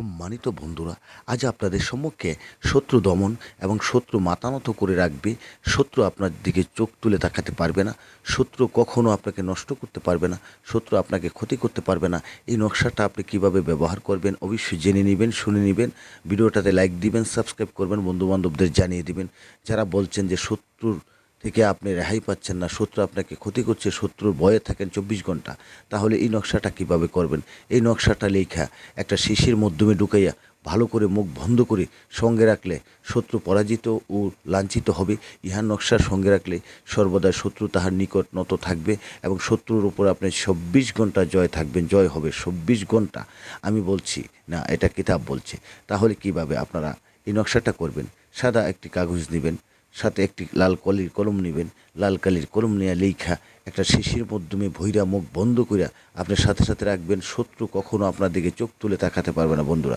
সম্মানিত বন্ধুরা, আজ আপনাদের সম্মুখে শত্রু দমন এবং শত্রু মাতানত করে রাখবে। শত্রু আপনার দিকে চোখ তুলে তাকাতে পারবে না। শত্রু কখনো আপনাকে নষ্ট করতে পারবে না। শত্রু আপনাকে ক্ষতি করতে পারবে না। এই নকশাটা আপনি কীভাবে ব্যবহার করবেন অবশ্যই জেনে নেবেন, শুনে নেবেন। ভিডিওটাতে লাইক দিবেন সাবস্ক্রাইব করবেন, বন্ধুবান্ধবদের জানিয়ে দিবেন। যারা বলছেন যে শত্রুর থেকে আপনি রেহাই পাচ্ছেন না, শত্রু আপনাকে ক্ষতি করছে, শত্রুর ভয়ে থাকেন চব্বিশ ঘণ্টা, তাহলে এই নকশাটা কীভাবে করবেন? এই নকশাটা লেখা একটা শিশির মাধ্যমে ঢুকাইয়া ভালো করে মুখ বন্ধ করে সঙ্গে রাখলে শত্রু পরাজিত ও লাঞ্ছিত হবে। ইহার নকশার সঙ্গে রাখলে সর্বদা শত্রু তাহার নিকট নত থাকবে এবং শত্রুর উপর আপনি চব্বিশ ঘণ্টা জয় থাকবেন, জয় হবে চব্বিশ ঘণ্টা। আমি বলছি, না, এটা কিতাব বলছে। তাহলে কীভাবে আপনারা এই নকশাটা করবেন? সাদা একটি কাগজ নেবেন সাথে একটি লাল কলির কলম নেবেন। লাল কালির কলম নেওয়া লেখা একটা শিশির মাধ্যমে ভৈরা মুখ বন্ধ করিয়া আপনি সাথে সাথে রাখবেন। শত্রু কখনো আপনার দিকে চোখ তুলে তাকাতে পারবে না বন্ধুরা।